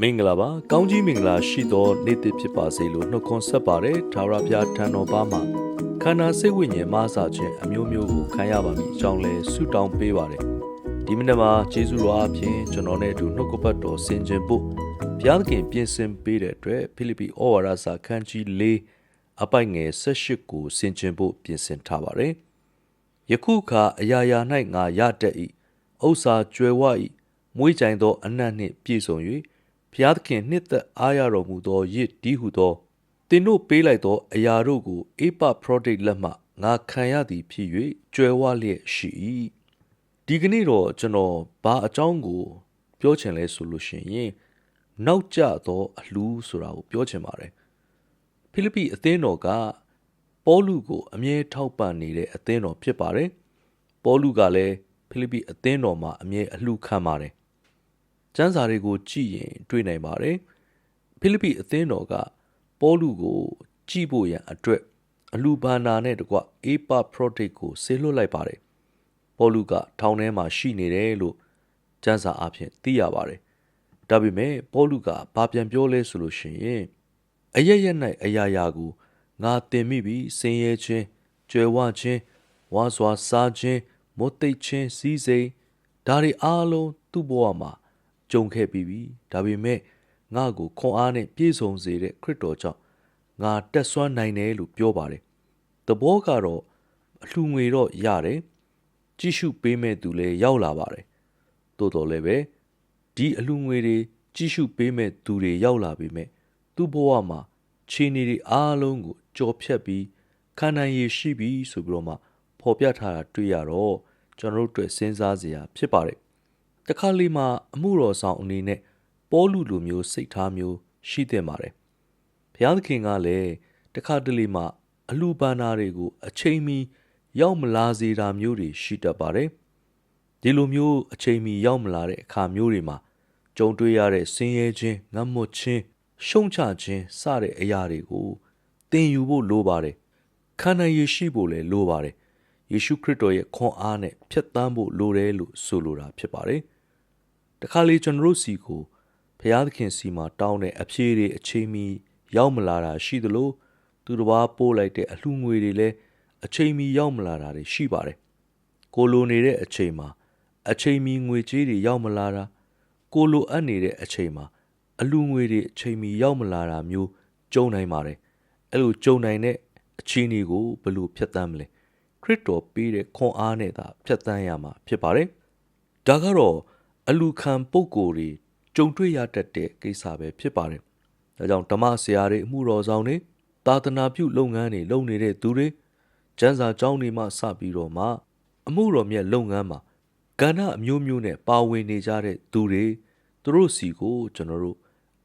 မင်္ဂလာပါကောင်းကြီးမင်္ဂလာရှိသောနေ့တစ်ဖြစ်ပါစေလို့နှုတ်ခွန်းဆက်ပါတယ်သာရပြထံတော်ပါမှာခန္ဓာစိတ်ဝိညာဉ်မဆာခြင်းအမျိုးမျိုးကိုခံရပါမည်အကြောင်းလဲဆုတောင်းပေးပါတယ်ဒီမိနစ်မှာယေရှုတော်အဖင်ကျွန်တော်နဲ့အတူနှုတ်ကပတ်တော်ဆင်ခြင်ဖို့ဘုရားသခင်ပြင်ဆင်ပေးတဲ့အတွက်ဖိလိပ္ပိဩဝါဒစာခန်းကြီး၄အပိုက်ငယ်၁၈ကိုဆင်ခြင်ဖို့ပြင်ဆင်ထားပါတယ်ယခုအခါအရာရာ၌ငါရတတ်၏ဥစ္စာကြွယ်ဝ၏မွေးကြိုင်သောအနတ်နှင့်ပြည့်စုံ၍ ဘုရားသခင်နှစ်သက်အားရတော်မူသောရစ်ဒီဟုသောသင်တို့ပေးလိုက်သောအရာတို့ကိုအေပပရောဒိတ်လက်မှငါခံရသည်ဖြစ်၍ကြွယ်ဝလျက်ရှိ၏ဒီကနေ့တော့ကျွန်တော်ဘာအကြောင်းကို ပြောချင်လဲဆိုလို့ရှိရင်နောက်ကျသောအလှူဆိုတာကိုပြောချင်ပါတယ်ဖိလိပ္ပိအသင်းတော်ကပေါလုကိုအမြဲထောက်ပံ့နေတဲ့အသင်းတော်ဖြစ်ပါတယ်ပေါလုကလည်းဖိလိပ္ပိအသင်းတော်မှာအမြဲအလှူခံပါတယ် ကျမ်းစာတွေကိုကြည့်ရင် တွေ့နိုင်ပါတယ်ဖိလိပ္ပိအသင်းတော်ကပေါလုကို ကြည့်ဖို့ရန်အတွက်အလှူဘာနာနဲ့တကွအေပါပရိုဒိတ်ကိုဆေးလွှတ်လိုက်ပါတယ်ပေါလုကထောင်ထဲမှာရှိနေတယ်လို့ကျမ်းစာအဖြစ်သိရပါတယ်ဒါပေမဲ့ပေါလုကဘာပြန်ပြောလဲဆိုလို့ရှိရင်အရရက်၌အရာရာကိုငါတင်မိပြီးစင်ရဲခြင်းကြွယ်ဝခြင်းဝါစွာစားခြင်းမုတ်သိပ်ခြင်းစည်းစိမ်ဒါတွေအားလုံးသူ့ဘဝမှာ ကြုံခဲ့ပြီးပြီဒါပေမဲ့ငါ့ကိုခွန်အားနဲ့ပြည့်စုံစေတဲ့ခရစ်တော်ကြောင့်ငါတက်ဆွမ်းနိုင်တယ်လို့ပြောပါတယ်သဘောကတော့အလှငွေတော့ရတယ်ကြည့်ရှုပေးမဲ့သူလည်းရောက်လာပါတယ်တိုးတော်လည်းပဲဒီအလှငွေတွေကြည့်ရှုပေးမဲ့သူတွေရောက်လာပြီမဲ့သူ့ဘဝမှာခြေနေတွေအားလုံးကိုကြော်ဖြတ်ပြီးခံနိုင်ရည်ရှိပြီဆိုပြီးတော့မှဖော်ပြထားတာတွေ့ရတော့ကျွန်တော်တို့အတွက်စဉ်းစားစရာဖြစ်ပါတယ် တခါလေမှအမှုတော်ဆောင်အနေနဲ့ပေါလုလိုမျိုးစိတ်ထားမျိုးရှိသင့်ပါတယ်ဘုရားသခင်ကလည်းတခါတလေမှအလှပန်းနာတွေကို အချိန်မီရောက်မလာစေတာမျိုးတွေရှိတတ်ပါတယ်ဒီလိုမျိုးအချိန်မီရောက်မလာတဲ့အခါမျိုးတွေမှာကြုံတွေ့ရတဲ့ဆင်းရဲခြင်းငတ်မွတ်ခြင်းရှုံချခြင်းစတဲ့အရာတွေကိုသင်ယူဖို့လိုပါတယ်ခန္ဓာရည်ရှိဖို့လည်းလိုပါတယ်ယေရှုခရစ်တော်ရဲ့ခွန်အားနဲ့ဖြတ်သန်းဖို့လိုတယ်လို့ဆိုလိုတာဖြစ်ပါတယ် တခါလေကျွန်တော်တို့စီကိုဘုရားသခင်စီမှာတောင်းတဲ့အဖြေတွေအချိန်မီရောက်မလာတာရှိသလိုသူတစ်ပါးပို့လိုက်တဲ့အလှငွေတွေလည်းအချိန်မီရောက်မလာတာတွေရှိပါတယ်ကိုလိုနေတဲ့အချိန်မှာအချိန်မီငွေကြေးတွေရောက်မလာတာကိုလိုအပ်နေတဲ့အချိန်မှာအလူငွေတွေအချိန်မီရောက်မလာတာမျိုးကြုံနိုင်ပါတယ်အဲ့လိုကြုံနိုင်တဲ့အခြေအနေကိုဘယ်လိုဖြတ်သန်းမလဲခရစ်တော်ပေးတဲ့ခွန်အားနဲ့သာဖြတ်သန်းရမှာဖြစ်ပါတယ်ဒါကတော့ အလူခံပုံကိုယ်တွေကြုံတွေ့ရတတ်တဲ့ကိစ္စပဲဖြစ်ပါတယ်ဒါကြောင့်ဓမ္မဆရာတွေအမှုတော်ဆောင်တွေသာသနာပြုလုပ်ငန်းတွေလုပ်နေတဲ့သူတွေကျမ်းစာကျောင်းတွေမှစပြီးတော့မှ အမှုတော်မြတ်လုပ်ငန်းမှာကဏ္ဍအမျိုးမျိုးနဲ့ပါဝင်နေကြတဲ့သူတွေသူတို့စီကိုကျွန်တော်တို့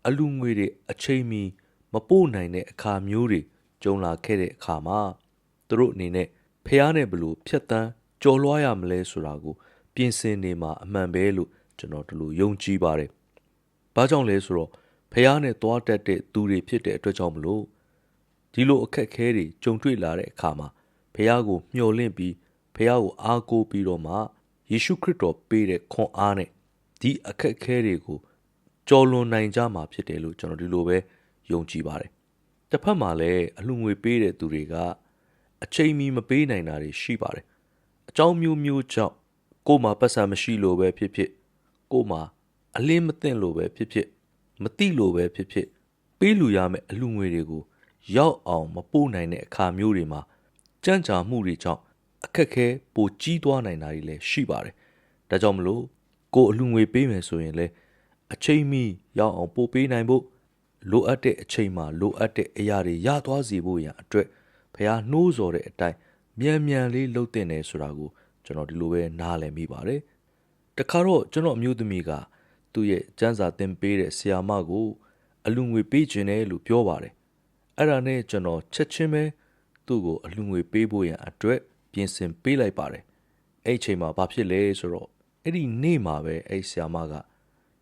အလူငွေတွေအချိန်မီမပို့နိုင်တဲ့အခါမျိုးတွေကြုံလာခဲ့တဲ့အခါမှာသူတို့အနေနဲ့ဖះနဲ့ဘလို့ဖြတ်တန်းကြော်လွှားရမလဲဆိုတာကို ပြင်ဆင်နေမှာအမှန်ပဲလို့ ကျွန်တော်တို့လိုယုံကြည်ပါတယ်။ဘာကြောင့်လဲဆိုတော့ဖះနဲ့သွားတက်တဲ့သူတွေဖြစ်တဲ့အတွက်ကြောင့်မလို့ဒီလိုအခက်အခဲတွေကြုံတွေ့လာတဲ့အခါမှာဖះကိုမျှော်လင့်ပြီးဖះကိုအားကိုးပြီးတော့မှယေရှုခရစ်တော်ပေးတဲ့ခွန်အားနဲ့ဒီအခက်အခဲတွေကိုကြော်လွန်နိုင်ကြမှာဖြစ်တယ်လို့ကျွန်တော်ဒီလိုပဲယုံကြည်ပါတယ်။တစ်ဖက်မှာလည်းအလှငွေပေးတဲ့သူတွေကအချိန်မီမပေးနိုင်တာတွေရှိပါတယ်။အကြောင်းမျိုးမျိုးကြောင့်ကိုယ်မှာပတ်စံမရှိလို့ပဲဖြစ်ဖြစ် ကိုယ်မှာအလင်းမသိလို့ပဲဖြစ်ဖြစ်မတိလို့ပဲဖြစ်ဖြစ်ပေးလူရမယ့်အလှငွေတွေကိုရောက်အောင်မပို့နိုင်တဲ့အခါမျိုးတွေမှာကြံ့ကြာမှုတွေကြောင့်အခက်ခဲပိုကြီးသွားနိုင်တာတွေလည်းရှိပါတယ်။ဒါကြောင့်မလို့ကိုယ်အလှငွေပေးမယ်ဆိုရင်လည်းအချိန်မီရောက်အောင်ပို့ပေးနိုင်ဖို့လိုအပ်တဲ့အချိန်မှာလိုအပ်တဲ့အရာတွေရသွားစေဖို့ရန်အတွက်ဖះနှိုးဆော်တဲ့အတိုင်းမြန်မြန်လေးလှုပ်တင်နေဆိုတာကိုကျွန်တော်ဒီလိုပဲနားလည်မိပါတယ်။ တခါတော့ကျွန်တော်အမျိုးသမီးကသူ့ရဲ့စံစာတင်ပေးတဲ့ဆီယာမကို အလူငွေပေးခြင်းတယ်လို့ပြောပါတယ်။အဲ့ဒါနဲ့ကျွန်တော်ချက်ချင်းပဲသူ့ကိုအလူငွေပေးဖို့ရန်အတွက်ပြင်ဆင်ပေးလိုက်ပါတယ်။အဲ့ချိန်မှာဘာဖြစ်လဲဆိုတော့အဲ့ဒီနေ့မှာပဲအဲ့ဆီယာမက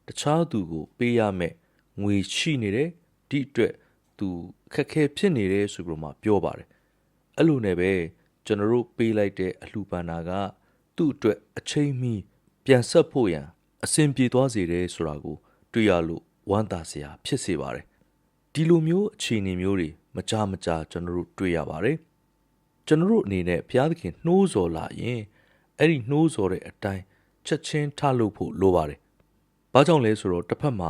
တခြားသူကိုပေးရမယ်ငွေရှိနေတယ်ဒီအတွက်သူခက်ခဲဖြစ်နေတယ်ဆိုပြီးတော့မှပြောပါတယ်အဲ့လိုနဲ့ပဲကျွန်တော်တို့ပေးလိုက်တဲ့အလှူပန်နာကသူ့အတွက်အချိန်မီ ပြန်ဆက်ဖို့ရန်အဆင်ပြေသွားစေတယ်ဆိုတာကိုတွေ့ရလို့ဝမ်းသာစရာဖြစ်စေပါတယ်ဒီလိုမျိုးအခြေအနေမျိုးတွေမကြမကြာကျွန်တော်တို့တွေ့ရပါတယ်ကျွန်တော်တို့အနေနဲ့ဘုရားသခင်နှိုးဆော်လာရင်အဲ့ဒီနှိုးဆော်တဲ့အတိုင်းချက်ချင်းထလုပ်ဖို့လိုပါတယ်ဘာကြောင့်လဲဆိုတော့တစ်ဖက်မှာ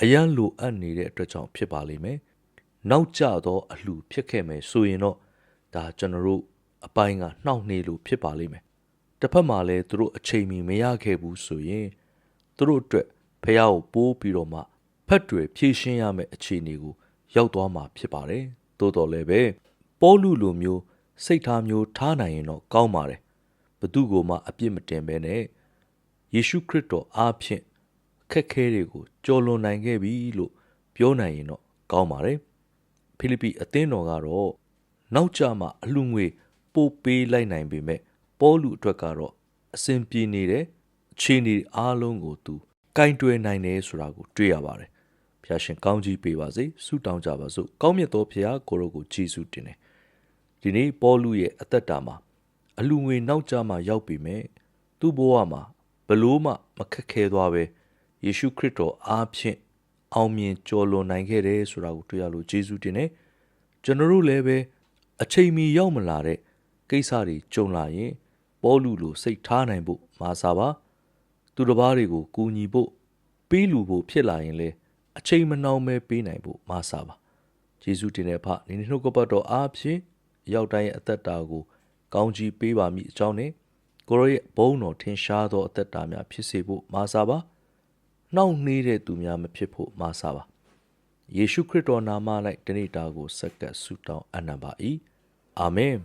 အရန်လိုအပ်နေတဲ့အတွက်ကြောင့်ဖြစ်ပါလိမ့်မယ်နောက်ကျသောအလှဖြစ်ခဲ့မယ်ဆိုရင်တော့ဒါကျွန်တော်တို့အပိုင်းကနှောင့်နှေးလို့ဖြစ်ပါလိမ့်မယ် တစ်ဖက်မှာလည်းသူတို့အချိန်မီမရခဲ့ဘူးဆိုရင်သူတို့အတွက်ဖះကိုပိုးပြီးတော့မှဖက်တွေဖြည့်ရှင်းရမယ့်အခြေအနေကိုရောက်သွားမှာဖြစ်ပါတယ်တိုးတော်လည်းပဲပေါလုလိုမျိုးစိတ်ထားမျိုးထားနိုင်ရင်တော့ကောင်းပါတယ်ဘသူကိုမှအပြစ်မတင်ဘဲနဲ့ယေရှုခရစ်တော်အားဖြင့်အခက်ခဲတွေကိုကျော်လွန်နိုင်ခဲ့ပြီလို့ပြောနိုင်ရင်တော့ကောင်းပါတယ်ဖိလိပ္ပိအသင်းတော်ကတော့နောက်ကျမှအလှငွေပို့ပေးလိုက်နိုင်ပေမဲ့ ပေါလုအတွက်ကတော့အစဉ်ပြေနေတဲ့အခြေအနေအားလုံးကိုသူကင်တွယ်နိုင်တယ်ဆိုတာကိုတွေ့ရပါတယ်ဖျာရှင်ကောင်းကြီးပေးပါစေဆုတောင်းကြပါစို့ကောင်းမြတ်သောဖျားကိုရောကိုကြည်စုတင်တယ်ဒီနေ့ပေါလုရဲ့အသက်တာမှာအလူငွေနောက်ကျမှရောက်ပြီမဲ့သူ့ဘဝမှာဘလို့မှမခက်ခဲသွားပဲယေရှုခရစ်တော်အားဖြင့်အောင်မြင်ကျော်လွန်နိုင်ခဲ့တယ်ဆိုတာကိုတွေ့ရလို့ယေရှုတင်တယ်ကျွန်တော်တို့လည်းပဲအချိန်မီရောက်မလာတဲ့ကိစ္စတွေကြုံလာရင် ပေါလုလိုစိတ်ထားနိုင်ဖို့မာစာပါသူတစ်ပါးတွေကိုကူညီဖို့ပေးလူဖို့ဖြစ်လာရင်လေအချိန်မနှောင်းပဲပေးနိုင်ဖို့မာစာပါယေရှုတင်တဲ့ဖနေနှုတ်ကပတ်တော်အားဖြင့်ရောက်တိုင်းရဲ့အသက်တာကို ကောင်းကြီးပေးပါမည်အကြောင်းနဲ့ကိုရောရဲ့ဘုန်းတော်ထင်ရှားသောအသက်တာများဖြစ်စေဖို့မာစာပါနှောင့်နှေးတဲ့သူများမဖြစ်ဖို့မာစာပါယေရှုခရစ်တော်နာမ၌တနေ့တာကိုစက္ကပ်ဆုတောင်းအနံပါ၏အာမင်